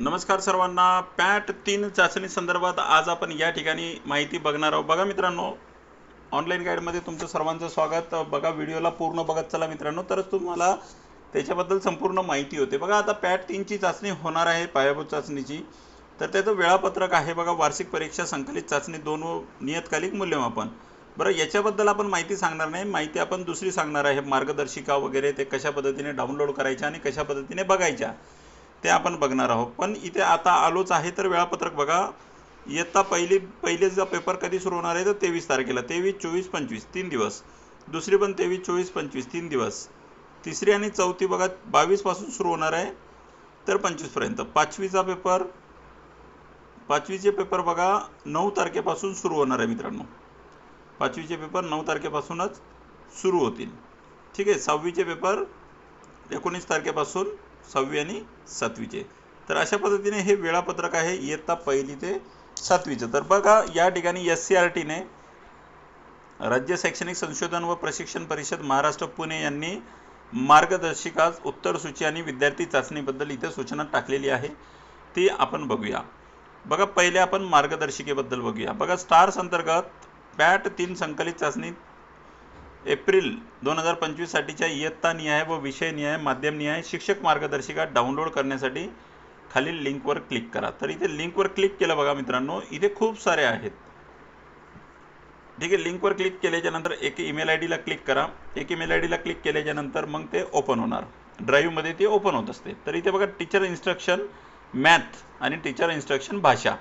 नमस्कार सर्वांना. पॅट तीन चाचणी संदर्भात आज आपण या ठिकाणी माहिती बघणार आहोत. बघा मित्रांनो ऑनलाईन गाईडमध्ये तुमचं सर्वांचं स्वागत. बघा व्हिडिओला पूर्ण बघत चला मित्रांनो. तरच तुम्हाला त्याच्याबद्दल संपूर्ण माहिती होते. बघा आता पॅट तीनची चाचणी होणार आहे पायाभूत चाचणीची. तर त्याचं वेळापत्रक आहे बघा वार्षिक परीक्षा संकलित चाचणी दोन व नियतकालिक मूल्यमापन. बरं याच्याबद्दल आपण माहिती सांगणार नाही. माहिती आपण दुसरी सांगणार आहे मार्गदर्शिका वगैरे ते कशा पद्धतीने डाउनलोड करायच्या आणि कशा पद्धतीने बघायच्या. ते आपण बघणार आहोत. पण इथे आता आलोच आहे तर वेळापत्रक बघा. इयत्ता पहिली पहिलेचा पेपर कधी सुरू होणार आहे तर तेवीस तारखेला. तेवीस चोवीस पंचवीस तीन दिवस. दुसरी पण तेवीस चोवीस पंचवीस तीन दिवस. तिसरी आणि चौथी बघा बावीसपासून सुरू होणार आहे. तर पंचवीसपर्यंत पाचवीचा पेपर पाचवीचे पेपर बघा नऊ तारखेपासून सुरू होणार आहे मित्रांनो. पाचवीचे पेपर नऊ तारखेपासूनच सुरू होतील. ठीक आहे सहावीचे पेपर एकोणीस तारखेपासून सहावी आणि सातवीचे. तर अशा पद्धतीने हे वेळापत्रक आहे इयत्ता पहिली ते सातवीचं. तर बघा या ठिकाणी एस सी आर टीने राज्य शैक्षणिक संशोधन व प्रशिक्षण परिषद महाराष्ट्र पुणे यांनी मार्गदर्शिका उत्तर सूची आणि विद्यार्थी चाचणीबद्दल इथे सूचना टाकलेली आहे. ती आपण बघूया. बघा पहिले आपण मार्गदर्शिकेबद्दल बघूया. बघा स्टार्स अंतर्गत पॅट तीन संकलित चाचणी एप्रिल दोन हजार पंचवीससाठीच्या इयत्ता निहाय व विषय निहाय माध्यम निहाय शिक्षक मार्गदर्शिका डाउनलोड करण्यासाठी खालील लिंकवर क्लिक करा. तर इथे लिंकवर क्लिक केलं बघा मित्रांनो इथे खूप सारे आहेत. ठीक आहे लिंकवर क्लिक केल्याच्यानंतर एक ईमेल आय डीला क्लिक करा. एक ईमेल आय डीला क्लिक केल्याच्यानंतर मग ते ओपन होणार. ड्राईव्हमध्ये ते ओपन होत असते. तर इथे बघा टीचर इन्स्ट्रक्शन मॅथ आणि टीचर इन्स्ट्रक्शन भाषा.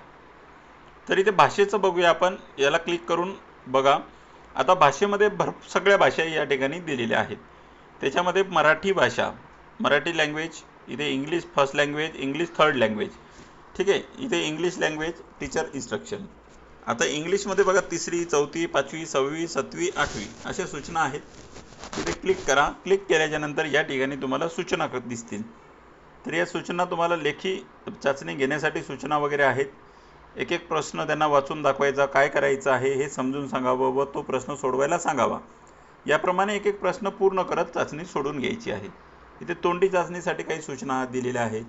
तर इथे भाषेचं बघूया आपण. याला क्लिक करून बघा. आता भाषेमध्ये भर सगळ्या भाषा या ठिकाणी दिलेल्या आहेत. त्याच्यामध्ये मराठी भाषा मराठी लँग्वेज इथे English first language English third language ठीक आहे? इथे इंग्लिश लँग्वेज टीचर इन्स्ट्रक्शन आता इंग्लिशमध्ये बघा तिसरी चौथी पाचवी सहावी सातवी आठवी अशा सूचना आहेत. तिथे क्लिक करा. क्लिक केल्याच्यानंतर या ठिकाणी तुम्हाला सूचना क- दिसतील. तर या सूचना तुम्हाला लेखी चाचणी घेण्यासाठी सूचना वगैरे आहेत. एक एक प्रश्न त्यांना वाचून दाखवायचा काय करायचं आहे हे समजून सांगावं व तो प्रश्न सोडवायला सांगावा. याप्रमाणे एक एक प्रश्न पूर्ण करत चाचणी सोडून घ्यायची आहे. इथे तोंडी चाचणीसाठी काही सूचना दिलेल्या आहेत.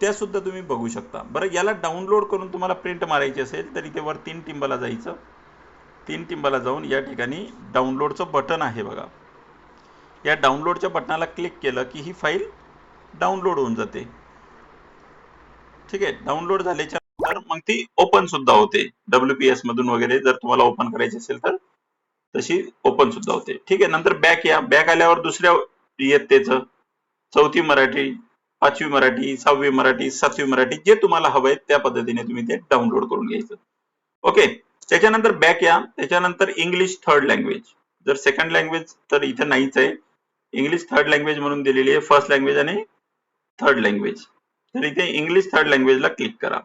त्यासुद्धा तुम्ही बघू शकता. बरं याला डाउनलोड करून तुम्हाला प्रिंट मारायची असेल तर इथे वर तीन टिंबाला जायचं. तीन टिंबाला जाऊन या ठिकाणी डाउनलोडचं बटन आहे बघा. या डाउनलोडच्या बटनाला क्लिक केलं की ही फाईल डाउनलोड होऊन जाते. ठीक आहे डाउनलोड झाल्याच्या मग ती ओपन सुद्धा होते. डब्ल्यू पी एस मधून वगैरे जर तुम्हाला ओपन करायची असेल तर तशी ओपन सुद्धा होते. ठीक आहे नंतर बॅक या. बॅक आल्यावर दुसऱ्या इयत्तेच चौथी मराठी पाचवी मराठी सहावी मराठी सातवी मराठी जे तुम्हाला हवंय त्या पद्धतीने तुम्ही ते डाउनलोड करून घ्यायचं. ओके त्याच्यानंतर बॅक या. त्याच्यानंतर इंग्लिश थर्ड लँग्वेज जर सेकंड लँग्वेज तर इथे नाहीच आहे. इंग्लिश थर्ड लँग्वेज म्हणून दिलेली आहे फर्स्ट लँग्वेज आणि थर्ड लँग्वेज तर इथे इंग्लिश थर्ड लँग्वेजला क्लिक करा.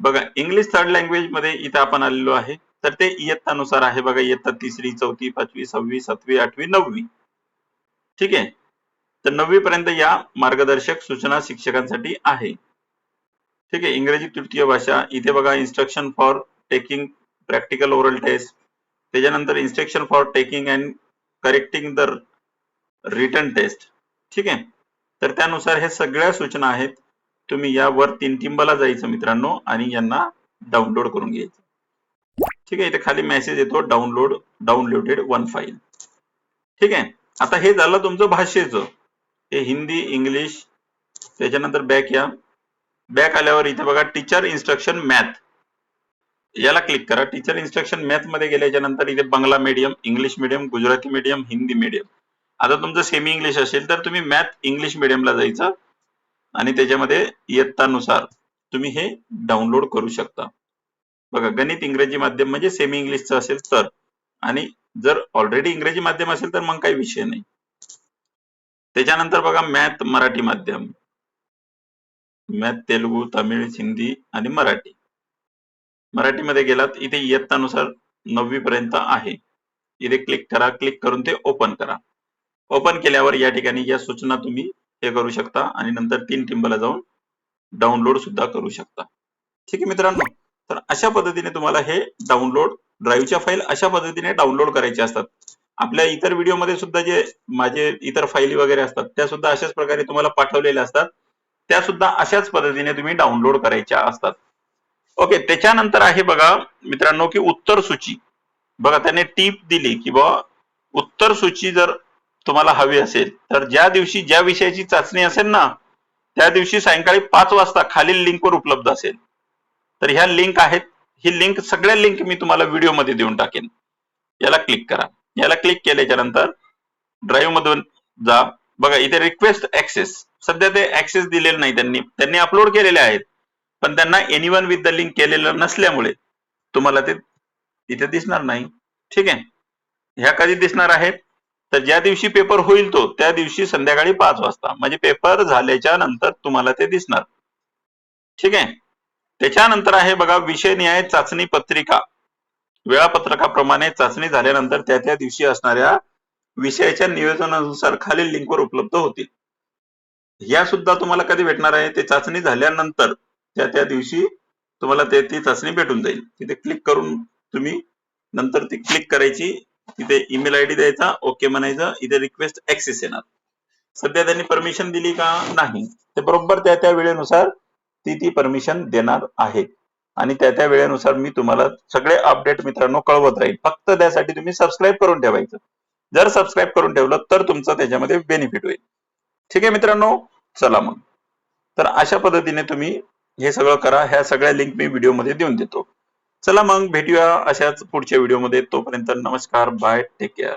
बघा इंग्लिश थर्ड लँग्वेजमध्ये इथे आपण आलेलो आहे. तर ते इयत्तानुसार आहे बघा इयत्ता तिसरी चौथी पाचवी सहावी सातवी आठवी नववी. ठीक आहे? तर नववी पर्यंत या मार्गदर्शक सूचना शिक्षकांसाठी आहे. ठीक आहे? इंग्रजी तृतीय भाषा इथे बघा instruction for taking practical oral test त्याच्यानंतर instruction for taking and correcting the return test ठीक आहे? तर त्यानुसार हे सगळ्या सूचना आहेत. तुम्ही यावर तीन टिंबाला जायचं मित्रांनो आणि यांना डाउनलोड करून घ्यायचं. ठीक आहे इथे खाली मेसेज येतो डाउनलोड डाउनलोडेड वन फाईल ठीक आहे आता हे झालं तुमचं भाषेचं. हे हिंदी इंग्लिश त्याच्यानंतर बॅक या. बॅक आल्यावर इथे बघा टीचर इन्स्ट्रक्शन मॅथ याला क्लिक करा. टीचर इन्स्ट्रक्शन मॅथमध्ये गेल्याच्यानंतर इथे Bangla medium English medium Gujarati medium Hindi medium आता तुमचं सेमी इंग्लिश असेल तर तुम्ही मॅथ इंग्लिश मीडियमला जायचं. आणि त्याच्यामध्ये इयत्तानुसार तुम्ही हे डाउनलोड करू शकता. बघा गणित इंग्रजी माध्यम म्हणजे सेमी इंग्लिशचं असेल तर. आणि जर ऑलरेडी इंग्रजी माध्यम असेल तर मग काही विषय नाही. त्याच्यानंतर बघा मॅथ मराठी माध्यम. मॅथ तेलुगू तमिळ हिंदी आणि मराठी. मराठीमध्ये गेलात इथे इयत्तानुसार नववी पर्यंत आहे. इथे क्लिक करा क्लिक करून ते ओपन करा. ओपन केल्यावर या ठिकाणी या सूचना तुम्ही हे करू शकता आणि नंतर तीन टिंबला जाऊन डाउनलोड सुद्धा करू शकता. ठीक आहे मित्रांनो? तर अशा पद्धतीने तुम्हाला हे डाउनलोड ड्राईव्हच्या फाईल अशा पद्धतीने डाउनलोड करायचे असतात. आपल्या इतर व्हिडिओमध्ये सुद्धा जे माझे इतर फाईली वगैरे असतात त्या सुद्धा अशाच प्रकारे तुम्हाला पाठवलेल्या असतात. त्या सुद्धा अशाच पद्धतीने तुम्ही डाउनलोड करायच्या असतात. ओके त्याच्यानंतर आहे बघा मित्रांनो की उत्तर सूची. बघा त्याने टीप दिली की बुवा उत्तर सूची जर तुम्हाला हवी असेल. तर ज्या दिवशी ज्या विषयाची चाचणी असेल ना त्या दिवशी सायंकाळी पाच वाजता खालील लिंकवर उपलब्ध असेल. तर ह्या लिंक आहेत. ही लिंक सगळ्या लिंक मी तुम्हाला व्हिडिओमध्ये देऊन टाकेन. याला क्लिक करा. याला क्लिक केल्याच्यानंतर ड्राईव्ह मधून जा. बघा इथे रिक्वेस्ट ऍक्सेस सध्या ते ऍक्सेस दिलेले नाही त्यांनी. त्यांनी अपलोड केलेले आहेत. पण त्यांना any one with the link केलेलं नसल्यामुळे तुम्हाला ते इथे दिसणार नाही. ठीक आहे? ह्या कधी दिसणार आहेत तर ज्या दिवशी पेपर होईल तो त्या दिवशी संध्याकाळी पाच वाजता. म्हणजे पेपर झाल्याच्यानंतर तुम्हाला ते दिसणार. ठीक आहे? त्याच्यानंतर आहे बघा विषय न्याय चाचणी पत्रिका. वेळापत्रकाप्रमाणे चाचणी झाल्यानंतर त्या त्या दिवशी असणाऱ्या विषयाच्या नियोजनानुसार खालील लिंकवर उपलब्ध होतील. या सुद्धा तुम्हाला कधी भेटणार आहे? ते चाचणी झाल्यानंतर त्या त्या दिवशी तुम्हाला ते ती चाचणी भेटून जाईल. तिथे क्लिक करून तुम्ही नंतर ती क्लिक करायची. तिथे ईमेल आय डी द्यायचा ओके म्हणायचं. इथे रिक्वेस्ट ऍक्सेस येणार. सध्या त्यांनी परमिशन दिली का? नाही. ते बरोबर त्या त्या वेळेनुसार ती ती परमिशन देणार आहे आणि त्या त्या वेळेनुसार मी तुम्हाला सगळे अपडेट मित्रांनो कळवत राहील. फक्त त्यासाठी तुम्ही सबस्क्राईब करून ठेवायचं. जर सबस्क्राईब करून ठेवलं तर तुमचं त्याच्यामध्ये बेनिफिट होईल. ठीक आहे मित्रांनो? चला मग. तर अशा पद्धतीने तुम्ही हे सगळं करा. ह्या सगळ्या लिंक मी व्हिडिओमध्ये देऊन देतो. चला मग भेटूया अशाच पुढच्या व्हिडिओमध्ये तोपर्यंत नमस्कार बाय टेक केअर